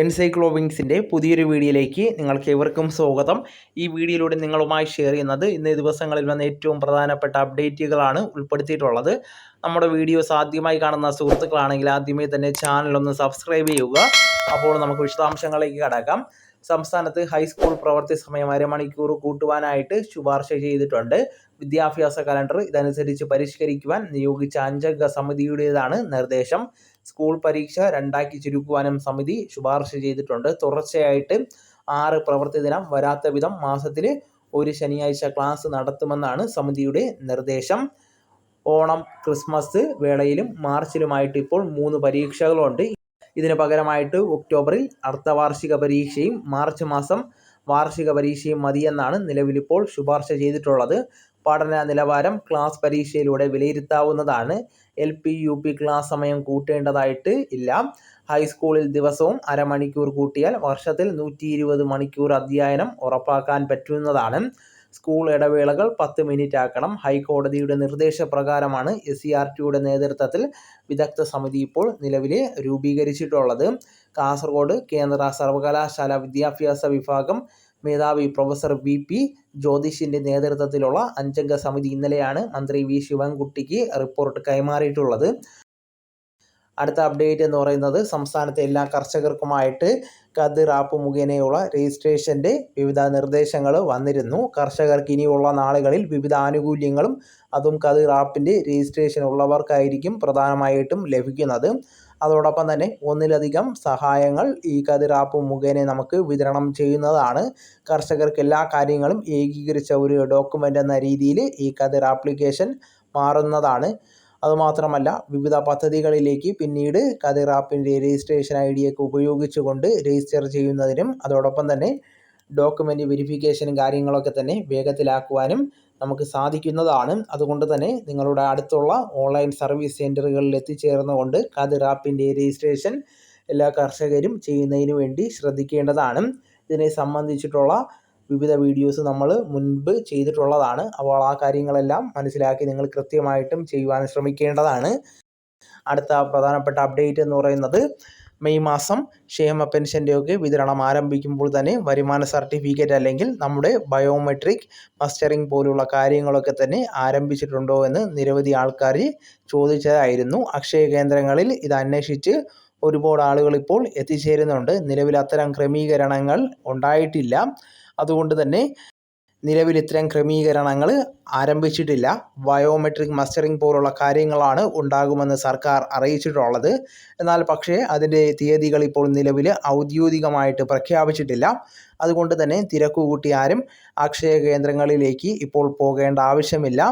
എൻസൈക്ലോവിങ്സിന്റെ പുതിയൊരു വീഡിയോയിലേക്ക് നിങ്ങൾക്ക് എവർക്കും സ്വാഗതം. ഈ വീഡിയോയിലൂടെ നിങ്ങളുമായി ഷെയർ ചെയ്യുന്നത് ഇന്ന് ദിവസങ്ങളിൽ വന്ന ഏറ്റവും പ്രധാനപ്പെട്ട അപ്ഡേറ്റുകളാണ് ഉൾപ്പെടുത്തിയിട്ടുള്ളത്. നമ്മുടെ വീഡിയോസ് ആദ്യമായി കാണുന്ന സുഹൃത്തുക്കളാണെങ്കിൽ ആദ്യമേ തന്നെ ചാനലൊന്ന് സബ്സ്ക്രൈബ് ചെയ്യുക. അപ്പോൾ നമുക്ക് വിശദാംശങ്ങളിലേക്ക് കടക്കാം. സംസ്ഥാനത്ത് ഹൈസ്കൂൾ പ്രവൃത്തി സമയം അരമണിക്കൂർ കൂട്ടുവാനായിട്ട് ശുപാർശ ചെയ്തിട്ടുണ്ട്. വിദ്യാഭ്യാസ കലണ്ടർ ഇതനുസരിച്ച് പരിഷ്കരിക്കുവാൻ നിയോഗിച്ച അഞ്ചംഗ സമിതിയുടേതാണ് നിർദ്ദേശം. സ്കൂൾ പരീക്ഷ രണ്ടാക്കി ചുരുക്കുവാനും സമിതി ശുപാർശ ചെയ്തിട്ടുണ്ട്. തുടർച്ചയായിട്ട് ആറ് പ്രവൃത്തി ദിനം വരാത്ത വിധം മാസത്തിൽ ഒരു ശനിയാഴ്ച ക്ലാസ് നടത്തുമെന്നാണ് സമിതിയുടെ നിർദ്ദേശം. ഓണം ക്രിസ്മസ് വേളയിലും മാർച്ചിലുമായിട്ട് ഇപ്പോൾ മൂന്ന് പരീക്ഷകളുണ്ട്. ഇതിന് പകരമായിട്ട് ഒക്ടോബറിൽ അർദ്ധവാർഷിക പരീക്ഷയും മാർച്ച് മാസം വാർഷിക പരീക്ഷയും മതിയെന്നാണ് നിലവിലിപ്പോൾ ശുപാർശ ചെയ്തിട്ടുള്ളത്. പഠന നിലവാരം ക്ലാസ് പരീക്ഷയിലൂടെ വിലയിരുത്താവുന്നതാണ്. L P U P class സമയം കൂട്ടേണ്ടതായിട്ട് ഇല്ല. ഹൈസ്കൂളിൽ ദിവസവും അരമണിക്കൂർ കൂട്ടിയാൽ വർഷത്തിൽ നൂറ്റി ഇരുപത് മണിക്കൂർ അധ്യയനം ഉറപ്പാക്കാൻ പറ്റുന്നതാണ്. സ്കൂൾ ഇടവേളകൾ പത്ത് മിനിറ്റ് ആക്കണം. ഹൈക്കോടതിയുടെ നിർദ്ദേശപ്രകാരമാണ് എസ് സി ആർ ടിയുടെ നേതൃത്വത്തിൽ വിദഗ്ധ സമിതി ഇപ്പോൾ നിലവിൽ രൂപീകരിച്ചിട്ടുള്ളത്. കാസർഗോഡ് കേന്ദ്ര സർവകലാശാല വിദ്യാഭ്യാസ വിഭാഗം മേധാവി പ്രൊഫസർ വി പി ജ്യോതിഷിന്റെ നേതൃത്വത്തിലുള്ള അഞ്ചംഗ സമിതി ഇന്നലെയാണ് മന്ത്രി വി ശിവൻകുട്ടിക്ക് റിപ്പോർട്ട് കൈമാറിയിട്ടുള്ളത്. അടുത്ത അപ്ഡേറ്റ് എന്ന് പറയുന്നത് സംസ്ഥാനത്തെ എല്ലാ കർഷകർക്കുമായിട്ട് കതിർ ആപ്പ് മുഖേനയുള്ള രജിസ്ട്രേഷന്റെ വിവിധ നിർദ്ദേശങ്ങൾ വന്നിരുന്നു. കർഷകർക്ക് ഇനിയുള്ള നാളുകളിൽ വിവിധ ആനുകൂല്യങ്ങളും അതും കതിർ ആപ്പിന്റെ രജിസ്ട്രേഷൻ ഉള്ളവർക്കായിരിക്കും പ്രധാനമായിട്ടും ലഭിക്കുന്നത്. അതോടൊപ്പം തന്നെ ഒന്നിലധികം സഹായങ്ങൾ ഈ കതിർ ആപ്പ് മുഖേന നമുക്ക് വിതരണം ചെയ്യുന്നതാണ്. കർഷകർക്ക് എല്ലാ കാര്യങ്ങളും ഏകീകരിച്ച ഒരു ഡോക്യുമെന്റ് എന്ന രീതിയിൽ ഈ കതിർ ആപ്ലിക്കേഷൻ മാറുന്നതാണ്. അതുമാത്രമല്ല വിവിധ പദ്ധതികളിലേക്ക് പിന്നീട് കതിർ ആപ്പിന്റെ രജിസ്ട്രേഷൻ ഐ ഉപയോഗിച്ചുകൊണ്ട് രജിസ്റ്റർ ചെയ്യുന്നതിനും അതോടൊപ്പം തന്നെ ഡോക്യുമെന്റ് വെരിഫിക്കേഷനും കാര്യങ്ങളൊക്കെ തന്നെ വേഗത്തിലാക്കുവാനും നമുക്ക് സാധിക്കുന്നതാണ്. അതുകൊണ്ട് തന്നെ നിങ്ങളുടെ അടുത്തുള്ള ഓൺലൈൻ സർവീസ് സെന്ററുകളിൽ എത്തിച്ചേർന്നുകൊണ്ട് കതിർ ആപ്പിന്റെ രജിസ്ട്രേഷൻ എല്ലാ കർഷകരും ചെയ്യുന്നതിന് വേണ്ടി ശ്രദ്ധിക്കേണ്ടതാണ്. ഇതിനെ സംബന്ധിച്ചിട്ടുള്ള വിവിധ വീഡിയോസ് നമ്മൾ മുൻപ് ചെയ്തിട്ടുള്ളതാണ്. അപ്പോൾ ആ കാര്യങ്ങളെല്ലാം മനസ്സിലാക്കി നിങ്ങൾ കൃത്യമായിട്ടും ചെയ്യുവാൻ ശ്രമിക്കേണ്ടതാണ്. അടുത്ത പ്രധാനപ്പെട്ട അപ്ഡേറ്റ് എന്ന് പറയുന്നത് മെയ് മാസം ക്ഷേമ പെൻഷന്റെയൊക്കെ വിതരണം ആരംഭിക്കുമ്പോൾ തന്നെ വരുമാന സർട്ടിഫിക്കറ്റ് അല്ലെങ്കിൽ നമ്മുടെ ബയോമെട്രിക് മസ്റ്ററിംഗ് പോലുള്ള കാര്യങ്ങളൊക്കെ തന്നെ ആരംഭിച്ചിട്ടുണ്ടോ എന്ന് നിരവധി ആൾക്കാർ ചോദിച്ചതായിരുന്നു. അക്ഷയ കേന്ദ്രങ്ങളിൽ ഇത് അന്വേഷിച്ച് ഒരുപാട് ആളുകൾ ഇപ്പോൾ എത്തിച്ചേരുന്നുണ്ട്. നിലവിൽ അത്തരം ക്രമീകരണങ്ങൾ ഉണ്ടായിട്ടില്ല. അതുകൊണ്ട് തന്നെ നിലവിൽ ഇത്തരം ക്രമീകരണങ്ങൾ ആരംഭിച്ചിട്ടില്ല. ബയോമെട്രിക് മസ്റ്ററിംഗ് പോലുള്ള കാര്യങ്ങളാണ് ഉണ്ടാകുമെന്ന് സർക്കാർ അറിയിച്ചിട്ടുള്ളത്. എന്നാൽ പക്ഷേ അതിന്റെ തീയതികൾ ഇപ്പോൾ നിലവിൽ ഔദ്യോഗികമായിട്ട് പ്രഖ്യാപിച്ചിട്ടില്ല. അതുകൊണ്ട് തന്നെ തിരക്ക് കൂട്ടി ആരും അക്ഷയ കേന്ദ്രങ്ങളിലേക്ക് ഇപ്പോൾ പോകേണ്ട ആവശ്യമില്ല.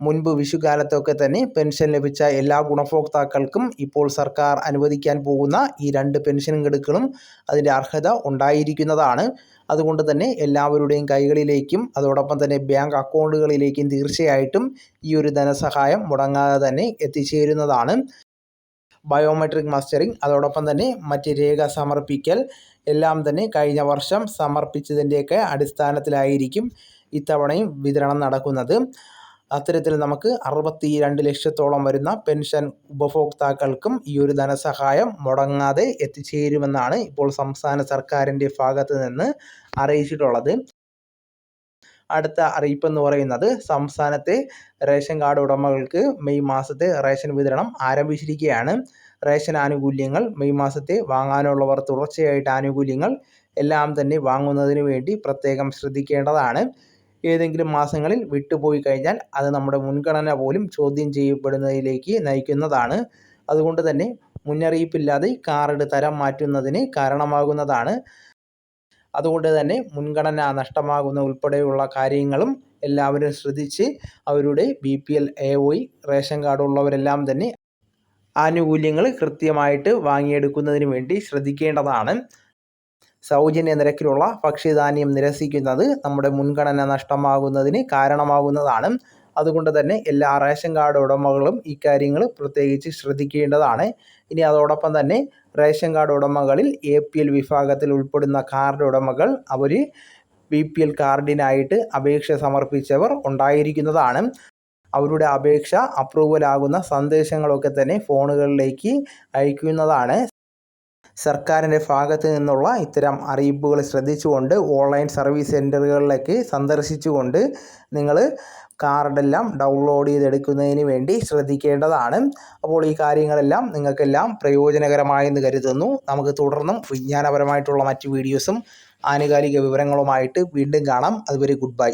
മുൻപ് വിഷുകാലത്തൊക്കെ തന്നെ പെൻഷൻ ലഭിച്ച എല്ലാ ഗുണഭോക്താക്കൾക്കും ഇപ്പോൾ സർക്കാർ അനുവദിക്കാൻ പോകുന്ന ഈ രണ്ട് പെൻഷൻ ഗഡുക്കളും അതിന്റെ അർഹത ഉണ്ടായിരിക്കുന്നതാണ്. അതുകൊണ്ട് തന്നെ എല്ലാവരുടെയും കൈകളിലേക്കും അതോടൊപ്പം തന്നെ ബാങ്ക് അക്കൗണ്ടുകളിലേക്കും തീർച്ചയായിട്ടും ഈ ഒരു ധനസഹായം മുടങ്ങാതെ തന്നെ എത്തിച്ചേരുന്നതാണ്. ബയോമെട്രിക് മസ്റ്ററിംഗ് അതോടൊപ്പം തന്നെ മറ്റ് രേഖ സമർപ്പിക്കൽ എല്ലാം തന്നെ കഴിഞ്ഞ വർഷം സമർപ്പിച്ചതിന്റെയൊക്കെ അടിസ്ഥാനത്തിലായിരിക്കും ഇത്തവണയും വിതരണം നടക്കുന്നത്. അത്തരത്തിൽ നമുക്ക് അറുപത്തി രണ്ട് ലക്ഷത്തോളം വരുന്ന പെൻഷൻ ഉപഭോക്താക്കൾക്കും ഈ ഒരു ധനസഹായം മുടങ്ങാതെ എത്തിച്ചേരുമെന്നാണ് ഇപ്പോൾ സംസ്ഥാന സർക്കാരിന്റെ ഭാഗത്ത് നിന്ന് അറിയിച്ചിട്ടുള്ളത്. അടുത്ത അറിയിപ്പ് എന്ന് പറയുന്നത് സംസ്ഥാനത്തെ റേഷൻ കാർഡ് ഉടമകൾക്ക് മെയ് മാസത്തെ റേഷൻ വിതരണം ആരംഭിച്ചിരിക്കുകയാണ്. റേഷൻ ആനുകൂല്യങ്ങൾ മെയ് മാസത്തെ വാങ്ങാനുള്ളവർ തുടർച്ചയായിട്ട് ആനുകൂല്യങ്ങൾ എല്ലാം തന്നെ വാങ്ങുന്നതിന് വേണ്ടി പ്രത്യേകം ശ്രദ്ധിക്കേണ്ടതാണ്. ഏതെങ്കിലും മാസങ്ങളിൽ വിട്ടുപോയി കഴിഞ്ഞാൽ അത് നമ്മുടെ മുൻഗണന പോലും ചോദ്യം ചെയ്യപ്പെടുന്നതിലേക്ക് നയിക്കുന്നതാണ്. അതുകൊണ്ട് തന്നെ മുന്നറിയിപ്പില്ലാതെ കാർഡ് തരം മാറ്റുന്നതിന് കാരണമാകുന്നതാണ്. അതുകൊണ്ട് തന്നെ മുൻഗണന നഷ്ടമാകുന്ന ഉൾപ്പെടെയുള്ള കാര്യങ്ങളും എല്ലാവരും ശ്രദ്ധിച്ച് അവരുടെ B P L A O ration card ഉള്ളവരെല്ലാം തന്നെ ആനുകൂല്യങ്ങൾ കൃത്യമായിട്ട് വാങ്ങിയെടുക്കുന്നതിന് വേണ്ടി ശ്രദ്ധിക്കേണ്ടതാണ്. സൗജന്യ നിരക്കിലുള്ള ഭക്ഷ്യധാന്യം നിരസിക്കുന്നത് നമ്മുടെ മുൻഗണന നഷ്ടമാകുന്നതിന് കാരണമാകുന്നതാണ്. അതുകൊണ്ട് തന്നെ എല്ലാ റേഷൻ കാർഡ് ഉടമകളും ഇക്കാര്യങ്ങൾ പ്രത്യേകിച്ച് ശ്രദ്ധിക്കേണ്ടതാണ്. ഇനി അതോടൊപ്പം തന്നെ റേഷൻ കാർഡ് ഉടമകളിൽ എ പി എൽ വിഭാഗത്തിൽ ഉൾപ്പെടുന്ന കാർഡ് ഉടമകൾ അവർ ബി പി എൽ കാർഡിനായിട്ട് അപേക്ഷ സമർപ്പിച്ചവർ ഉണ്ടായിരിക്കുന്നതാണ്. അവരുടെ അപേക്ഷ അപ്രൂവൽ ആകുന്ന സന്ദേശങ്ങളൊക്കെ തന്നെ ഫോണുകളിലേക്ക് അയക്കുന്നതാണ്. സർക്കാരിന്റെ ഭാഗത്ത് നിന്നുള്ള ഇത്തരം അറിയിപ്പുകൾ ശ്രദ്ധിച്ചുകൊണ്ട് ഓൺലൈൻ സർവീസ് സെന്ററുകളിലേക്ക് സന്ദർശിച്ചുകൊണ്ട് നിങ്ങൾ കാർഡെല്ലാം ഡൗൺലോഡ് ചെയ്തെടുക്കുന്നതിന് വേണ്ടി ശ്രദ്ധിക്കേണ്ടതാണ്. അപ്പോൾ ഈ കാര്യങ്ങളെല്ലാം നിങ്ങൾക്കെല്ലാം പ്രയോജനകരമായെന്ന് കരുതുന്നു. നമുക്ക് തുടർന്നും വിജ്ഞാനപരമായിട്ടുള്ള മറ്റ് വീഡിയോസും ആനുകാലിക വിവരങ്ങളുമായിട്ട് വീണ്ടും കാണാം. അതുവരെ ഗുഡ് ബൈ.